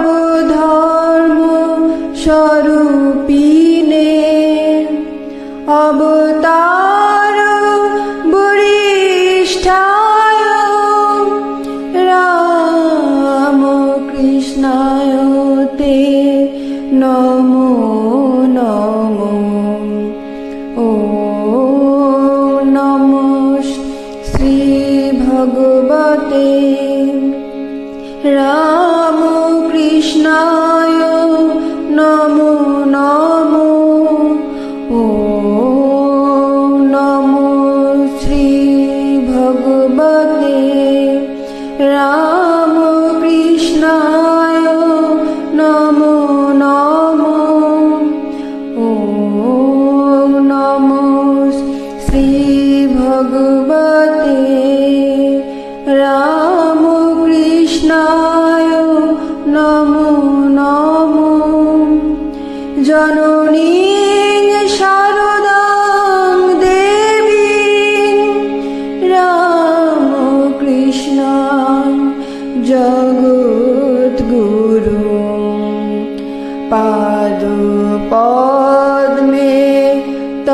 সর্বধর্ম স্বরূপিণে। অবতার বরিষ্ঠায় রাম কৃষ্ণায় তে নমো শ্রী ভগবতে রামকৃষ্ণায় নমো নমো। জননী শারদাং দেবী রামকৃষ্ণ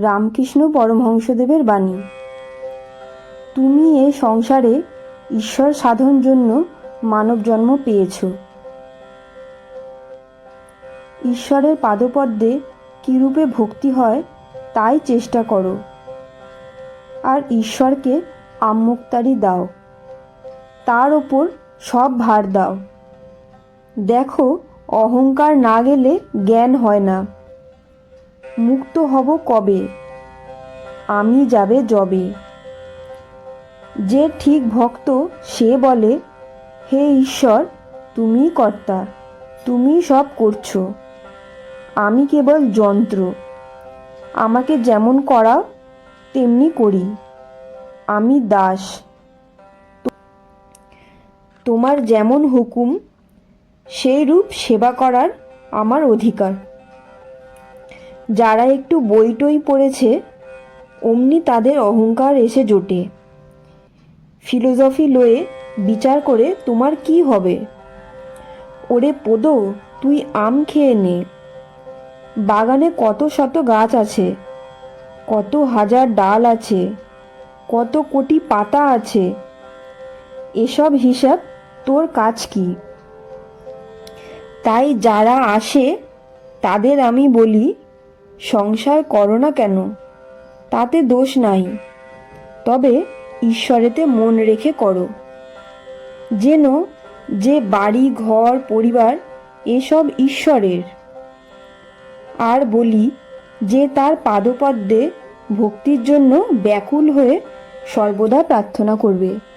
রামকৃষ্ণ পরমহংসদেবের বাণী। তুমি এ সংসারে ঈশ্বর সাধন জন্য মানব জন্ম পেয়েছ। ঈশ্বরের পাদপদ্মে কিরূপে ভক্তি হয় তাই চেষ্টা করো। আর ঈশ্বরকে আম্মুক্তারি দাও। তার ওপর সব ভার দাও। দেখো, অহংকার না গেলে জ্ঞান হয় না। মুক্ত হব কবে? আমি যাবে যবে। যে ঠিক ভক্ত, সে বলে, হে ঈশ্বর, তুমি কর্তা, তুমি সব করছ। আমি কেবল যন্ত্র। আমাকে যেমন করাও, তেমনি করি। আমি দাস। তোমার যেমন হুকুম, সেই রূপ সেবা করার আমার অধিকার। যারা একটু বই টই পড়েছে, অমনি তাদের অহংকার এসে জোটে। ফিলোজফি লয়ে বিচার করে তোমার কি হবে? ওরে পোদ, তুই আম খেয়ে নে। বাগানে কত শত গাছ আছে, কত হাজার ডাল আছে, কত কোটি পাতা আছে। এসব হিসাব তোর কাজ কি? তাই যারা আসে, তাদের আমি বলি সংসার করো না কেন? তাতে দোষ নাই। তবে ঈশ্বরেতে মন রেখে করো। যেন যে বাড়ি, ঘর, পরিবার, এসব ঈশ্বরের। আর বলি যে তার পাদপদ্মে ভক্তির জন্য ব্যাকুল হয়ে সর্বদা প্রার্থনা করবে।